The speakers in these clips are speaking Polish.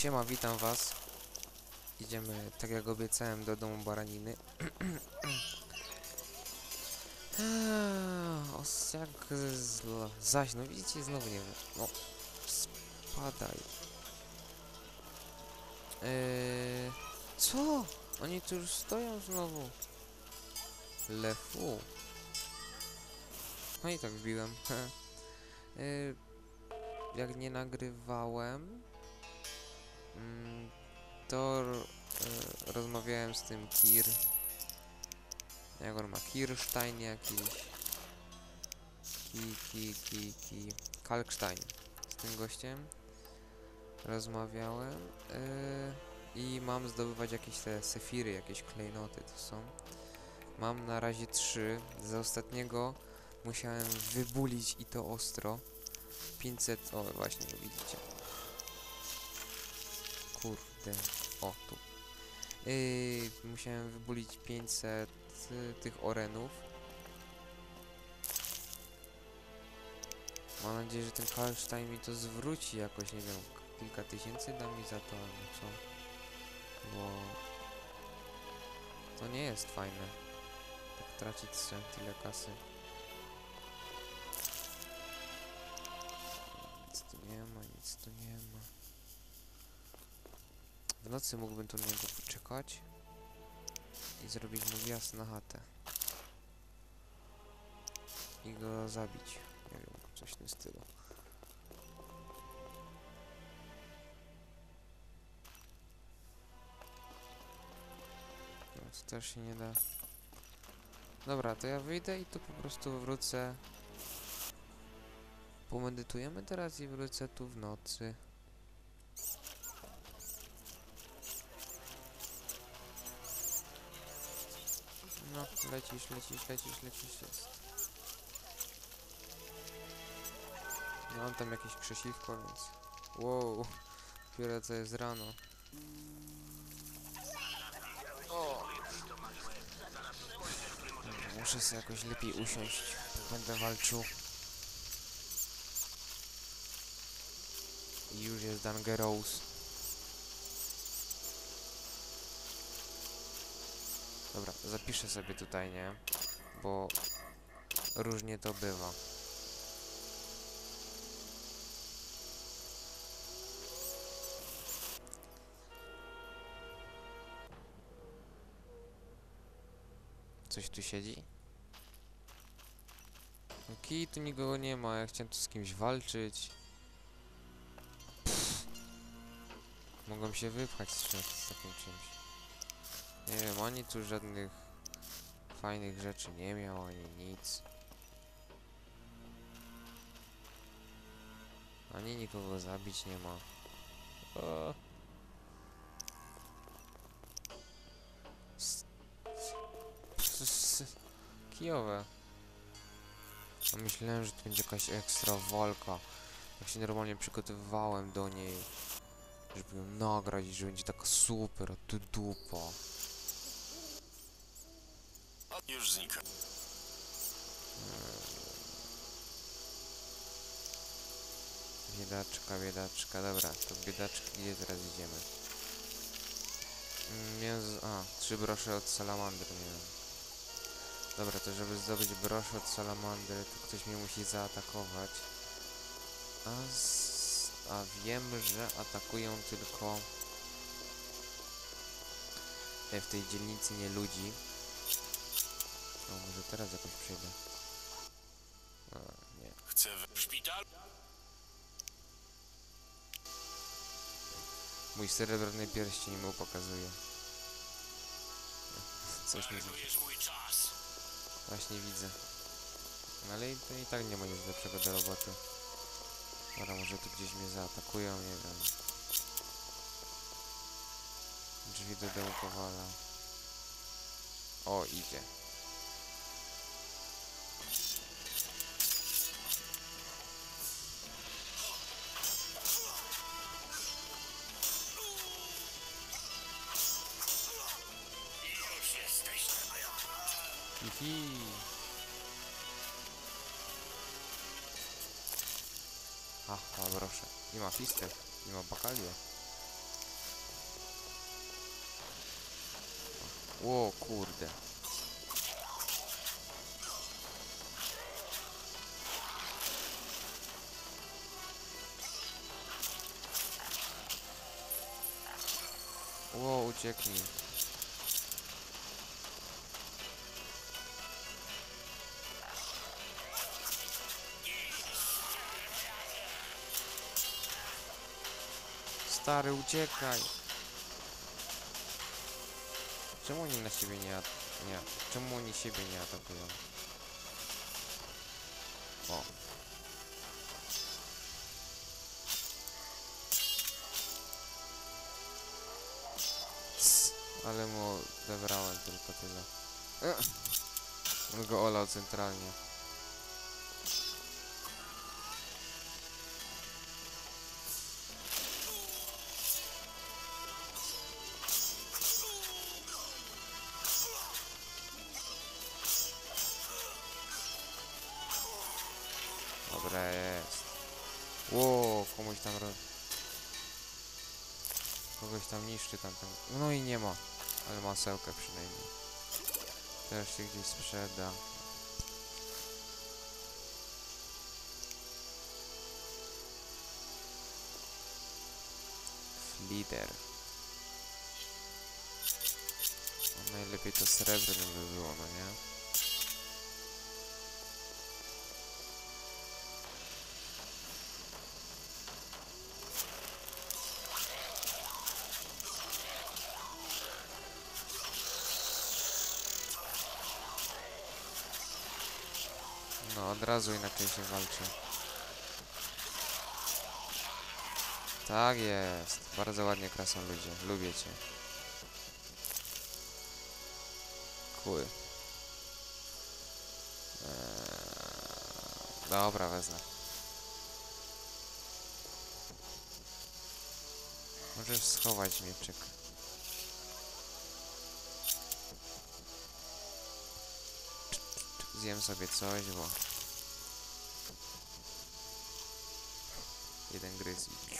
Siema, witam was. Idziemy, tak jak obiecałem, do domu baraniny. Eee, zlo... Zaś, no widzicie, znowu nie wiem. No, spadaj. Eee, co? Oni tu już stoją znowu. Lefu. No i tak wbiłem. eee, jak nie nagrywałem, to ro- e, rozmawiałem z tym Kir. Jak on ma? Kirstein jakiś. Ki, ki, ki, ki. Kalkstein. Z tym gościem rozmawiałem. e, I mam zdobywać jakieś te sefiry, jakieś klejnoty to są. Mam na razie trzy. Z ostatniego musiałem wybulić i to ostro. 500, o właśnie, widzicie. O tu. Yy, musiałem wybulić 500 y, tych orenów. Mam nadzieję, że ten Karlstein mi to zwróci jakoś, nie wiem, kilka tysięcy da mi za to, co. Bo to nie jest fajne. Tak tracić se tyle kasy. Nic tu nie ma, nic tu nie ma. W nocy mógłbym tu na niego poczekać i zrobić mu wjazd na chatę. I go zabić. Nie wiem, coś w tym stylu. No, to też się nie da. Dobra, to ja wyjdę i tu po prostu wrócę. Pomedytujemy teraz i wrócę tu w nocy. Lecisz, lecisz, lecisz, lecisz, jest. Mam tam jakieś krzesiwko, więc... Wow, dopiero co jest rano. O! Muszę sobie jakoś lepiej usiąść, bo będę walczył. I już jest Dangerous. Dobra, zapiszę sobie tutaj, nie? Bo różnie to bywa. Coś tu siedzi? No kij tu nikogo nie ma, ja chciałem tu z kimś walczyć. Pff. Mogłem się wypchać z, z takim czymś. Nie wiem, ani tu żadnych fajnych rzeczy nie miał, ani nic. Ani nikogo zabić nie ma. O. Kijowe. A myślałem, że to będzie jakaś ekstra walka. Jak się normalnie przygotowywałem do niej, żeby ją nagrać i że będzie taka super, a tu dupa. Już znika. Biedaczka, biedaczka, dobra, to biedaczki, gdzie teraz idziemy? Mm, z... a, trzy brosze od salamandry miałem. Dobra, to żeby zdobyć brosze od salamandry, to ktoś mnie musi zaatakować. A, z... a wiem, że atakują tylko... w tej dzielnicy nie ludzi. O, może teraz jakoś przejdę. A, nie. Chcę w szpital? Mój srebrny pierścień mu pokazuje. Coś nie widzę. Mój czas. Właśnie widzę. No ale i to i tak nie ma nic lepszego do roboty. Dobra, może tu gdzieś mnie zaatakują, nie wiem. Drzwi do domu powala. O, idzie. Hihi. Aha, proszę. Nie ma fistek, nie ma bakalia. O kurde. Ło, ucieknij. Stary, uciekaj. Czemu oni na siebie nie, nie Czemu oni siebie nie atakują? O. Ale mu odebrałem tylko tyle. On go olał centralnie. Dobra jest. Ło, komuś tam ro... Kogoś tam niszczy tamten. No i nie ma. Ale masełkę przynajmniej. Też się gdzieś sprzeda. Flider. No najlepiej to srebrnym by było, no nie? No, od razu inaczej się walczy. Tak jest. Bardzo ładnie krasą ludzie. Lubię cię. Kuły. Eee, dobra, wezmę. Możesz schować mieczyk. Zjem sobie coś, bo... Jeden gryz i...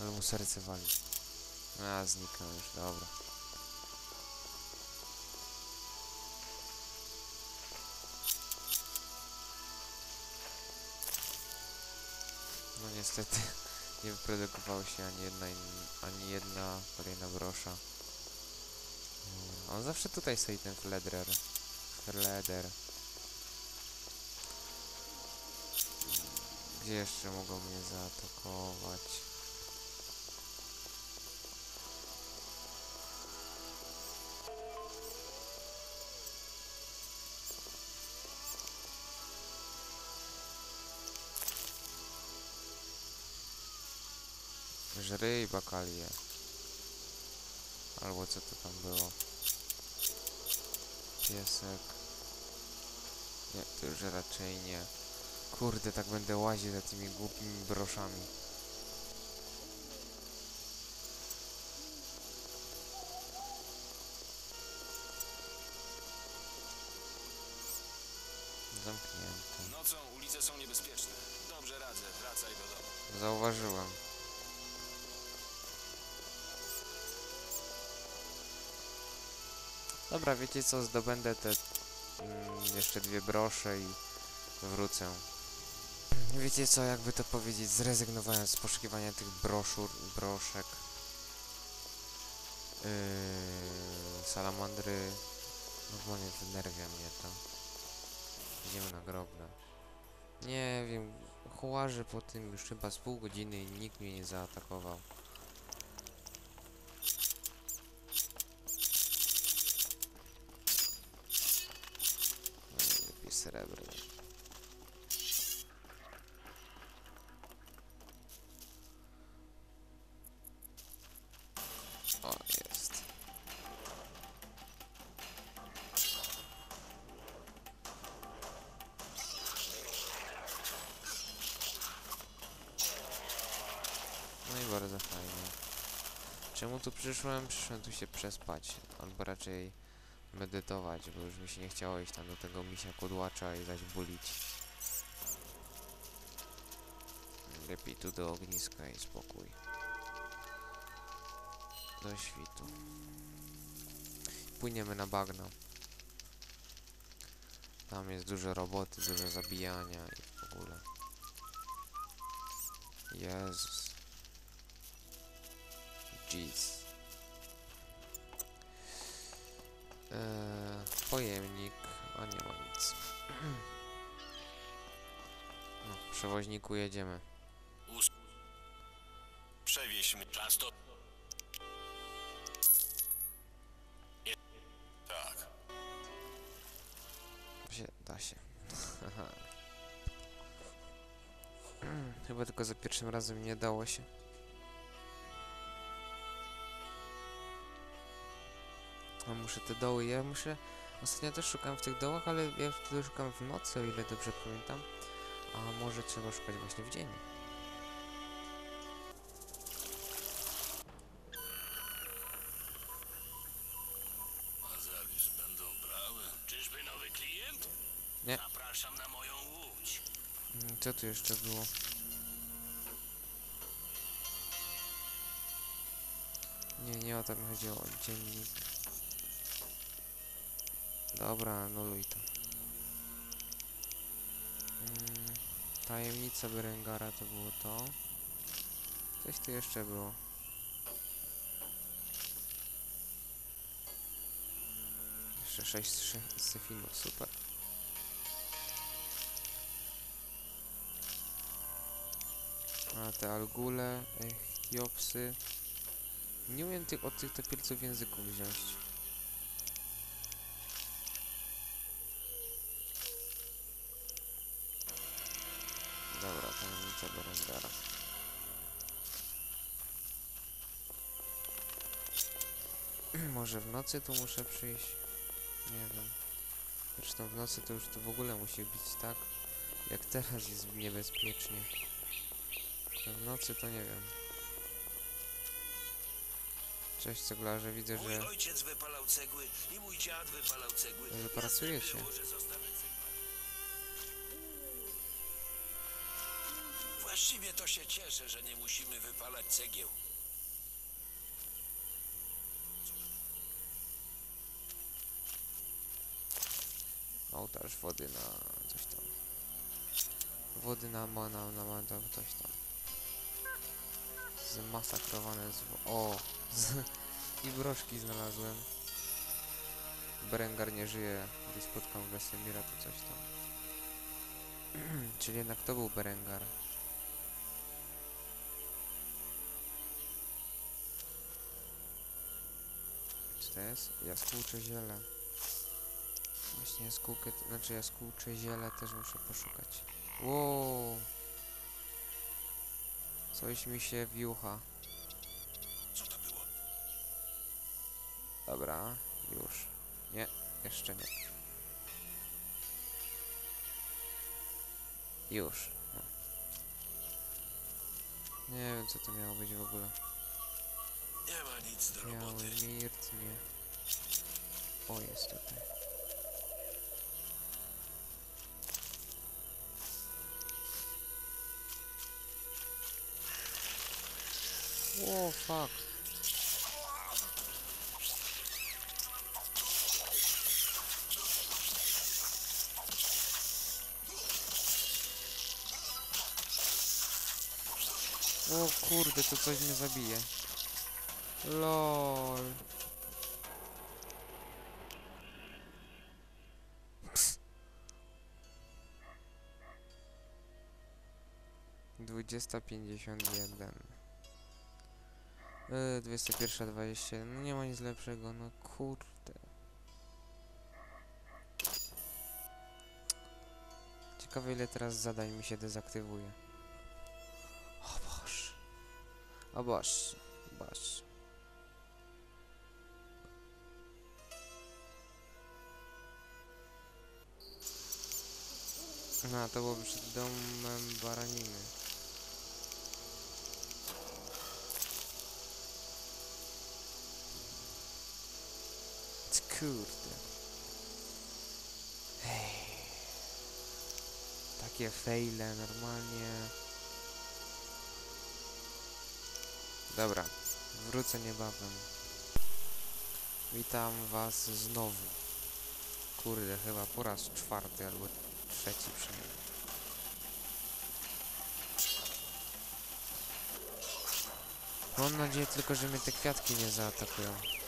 Ale mu serce wali. A, zniknął już, dobra. No niestety nie wyprodukowało się ani jedna, ani jedna kolejna brosza. Dobra, On zawsze tutaj stoi ten Fledrer. Fleder. Gdzie jeszcze mogą mnie zaatakować? Żryj bakalie. Albo co to tam było? Piesek. Nie, to już raczej nie. Kurde, tak będę łaził za tymi głupimi broszami. Zamknięte. Nocą ulice są niebezpieczne. Dobrze radzę, wracaj do domu. Zauważyłem. Dobra, wiecie co, zdobędę te mm, jeszcze dwie brosze i wrócę. Wiecie co, jakby to powiedzieć, zrezygnowałem z poszukiwania tych broszur, broszek. Yy, salamandry, normalnie wynerwia mnie to. Idziemy na grobne. Nie wiem, chołarzy po tym już chyba z pół godziny i nikt mnie nie zaatakował. No lepiej srebrny. Czemu tu przyszłem? Przyszłem tu się przespać, albo raczej medytować, bo już mi się nie chciało iść tam do tego misia kudłacza i zaś bulić. Lepiej tu do ogniska i spokój. do świtu. Płyniemy na bagno. Tam jest dużo roboty, dużo zabijania i w ogóle. Jezus. Jeez. Eee, pojemnik, a nie ma nic. No, przewoźniku jedziemy. Przewieź. Czas. Nie. Tak. Się, da się. Chyba tylko za pierwszym razem nie dało się. A muszę te doły, ja muszę... Ostatnio też szukałem w tych dołach, ale ja wtedy szukam w nocy, o ile dobrze pamiętam. A może trzeba szukać właśnie w dzień. Nie. Zapraszam na moją łódź. Mm, Co tu jeszcze było? Nie, nie o to mi chodziło, dziennik. Dobra, anuluj to. Mm, tajemnica Berengara to było to. Coś tu jeszcze było. Jeszcze 6 syfinów, super. A te algule, echtiopsy. Nie umiem tych, od tych topielców języków wziąć. Może w nocy tu muszę przyjść? Nie wiem. Zresztą w nocy to już to w ogóle musi być tak, jak teraz jest niebezpiecznie. A W nocy to nie wiem. Cześć ceglarze, widzę, Mój że ojciec wypalał cegły i mój dziad wypalał cegły. Że pracujecie. Właściwie to się cieszę, że nie musimy wypalać cegieł. Ołtarz wody na coś tam. Wody na mana, na mana, coś tam. Zmasakrowane z... O! Z... I broszki znalazłem. Berengar nie żyje. Gdy spotkam Wesemira, to coś tam. Czyli jednak to był Berengar. To jest? Jaskółcze ziele. Właśnie jaskółkę, znaczy jaskółcze ziele też muszę poszukać. Wow! Coś mi się wiucha. Co to było? Dobra, już. Nie, jeszcze nie. Już. No. Nie wiem co to miało być w ogóle. Nie ma nic do roboty. mirt, nie. O, jest tutaj. O, fuck. O kurde, to coś mnie zabije. LOL. Pięćdziesiąt jeden. Yy, dwadzieścia jeden. No nie ma nic lepszego, no kurde. Ciekawe ile teraz zadań mi się dezaktywuje. O Boże. O Boże. Boże. No, to byłoby przed domem baraniny. Kurde. Hej. Takie fejle normalnie. Dobra, wrócę niebawem. Witam was znowu. Kurde, chyba po raz czwarty albo trzeci przynajmniej. Mam nadzieję tylko, że mnie te kwiatki nie zaatakują.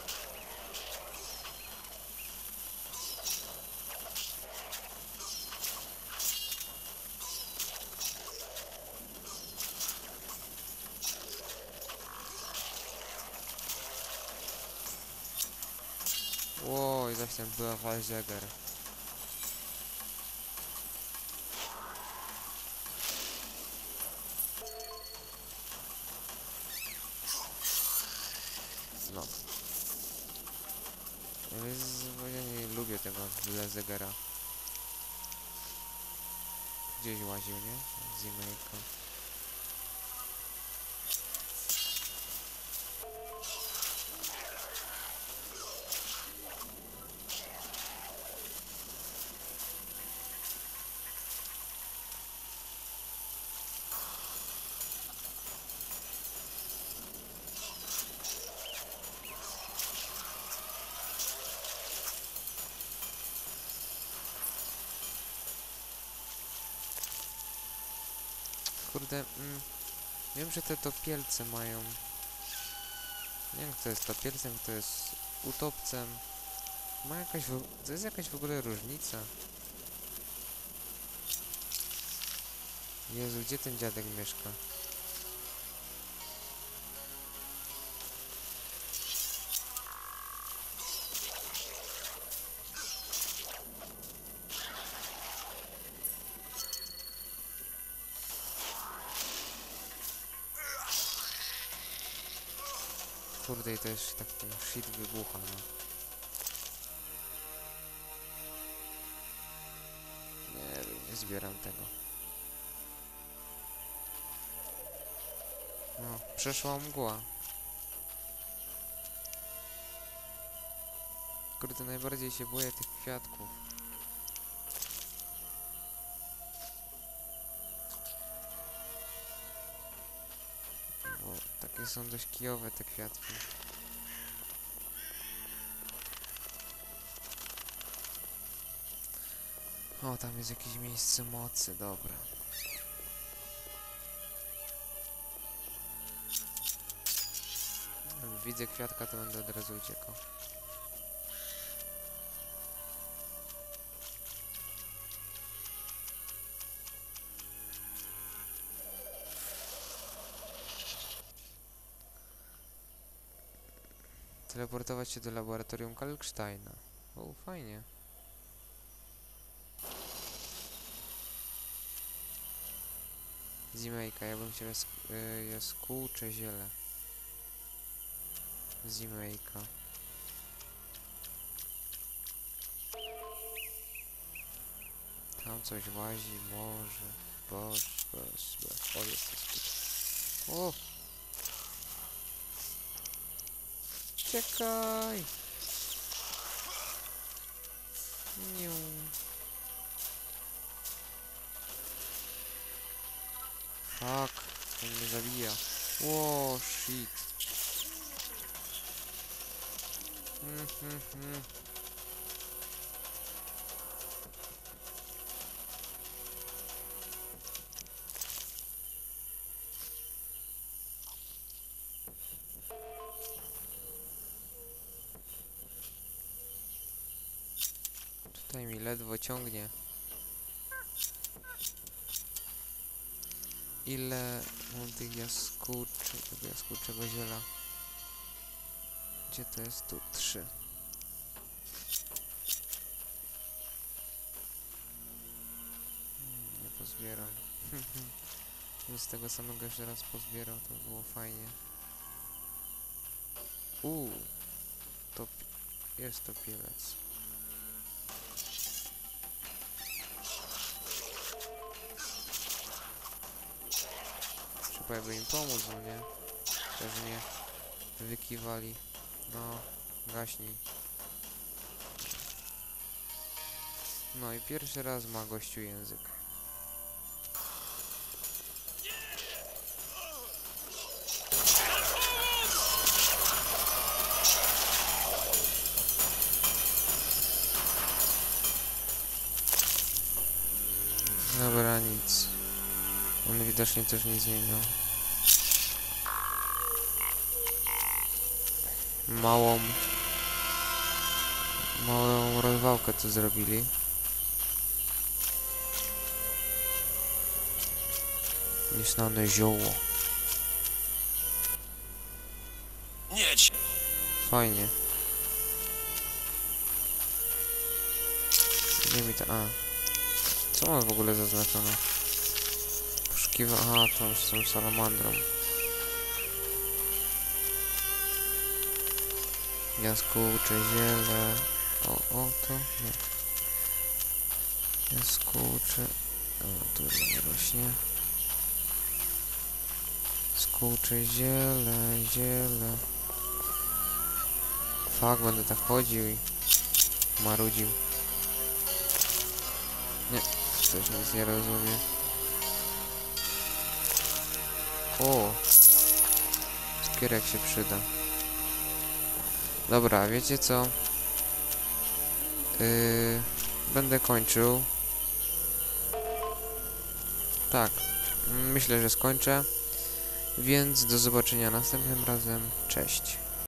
Tam była Walzeger. No. Ja nie lubię tego Lezegera. Gdzieś łaził, nie? Zimejko. Kurde, mm, wiem, że te topielce mają... Nie wiem, kto jest topielcem, kto jest utopcem. Ma jakaś... To jest jakaś w ogóle różnica. Jezu, gdzie ten dziadek mieszka? Kurde, i to jeszcze tak ten shit wybucha, no. Nie nie zbieram tego. No, przeszła mgła. Kurde, najbardziej się boję tych kwiatków. Takie są dość kijowe te kwiatki. O, tam jest jakieś miejsce mocy, dobra. Widzę kwiatka, to będę od razu uciekał. Teleportować się do laboratorium Kalksteina. O, fajnie. Zimejka, ja bym chciał jas y, jaskółcze ziele. Zimejka. Tam coś łazi, może. Boż, boż, boż. O, jest skutek. O! Czekaj! Nie. Fuck, on mnie zabija. Ło, shit. Mm, ciągnie. Ile mam tych jaskółczy, tego jaskółczego ziela? Gdzie to jest? Tu trzy. Hmm, Nie pozbieram. Z tego samego jeszcze raz pozbierał, to by było fajnie. Uuu, to jest to pielec. Trzeba jakby im pomóc, no nie? Pewnie wykiwali. No, gaśnij. No i pierwszy raz ma gościu język. On widocznie też nie zmieniał. Małą... Małą rozwałkę tu zrobili. Nieznane zioło. Nie ci. Fajnie. Gdzie mi to... A. Co mam w ogóle zaznaczone? Poszukiwa... Aha, już z tą salamandrą. Jaskółcze ziele... O, o, to nie. Jaskółcze... O, tu nie rośnie. Skółcze ziele, ziele... Fak, będę tak chodził i marudził. Nie, też nic nie rozumie. O! Skierek się przyda. Dobra, wiecie co? Yy, będę kończył. Tak, myślę, że skończę. Więc do zobaczenia następnym razem. Cześć.